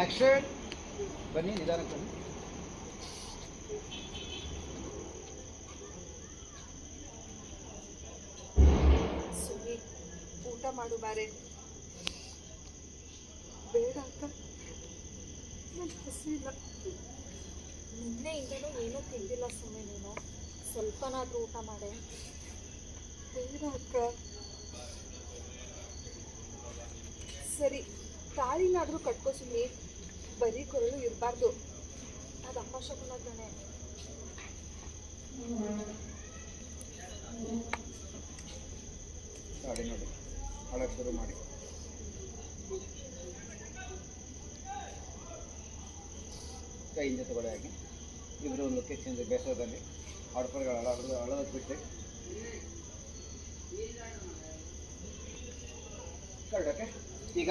Action ಬನ್ನಿ ನಿಧಾನಕ್ಕೆ ಬನ್ನಿ. ಊಟ ಮಾಡು ಬಾರೆ. ಬೇಡ ಅಕ್ಕ ನಂಗೆ ಹಸಿಲ್ಲ ನಿನ್ನೆಯಿಂದನೂ ಏನೂ ತಿಂದಿಲ್ಲ ಸುಮ್ಮನೆ ನೀನು. ಸ್ವಲ್ಪನಾದರೂ ಊಟ ಮಾಡೆ. ಬೇಡ ಅಕ್ಕ. ಸರಿ. ತಾಳಿನಾದ್ರೂ ಕಟ್ಕೋ ಸುಮ್ಮನೆ ಬರೀ ಕೊರಳು ಇರಬಾರ್ದು. ಅದು ಗಾಡಿ ನೋಡಿ. ಅಳಕ್ಕೆ ಶುರು ಮಾಡಿ. ಕೈಯಿಂದ ತಗೊಳ್ಳಿ ಹಾಕಿ ಇಬ್ಬರು ಒಂದು ಲೊಕೇಶನ್ ಬೇಸರದಲ್ಲಿ. ಆಡ್ಪರ್ಗಳು ಅಳ ಅಳೋದಕ್ಕೆ ಬಿಟ್ಟೆ. ಕರ್ಡಕ್ಕೆ ಈಗ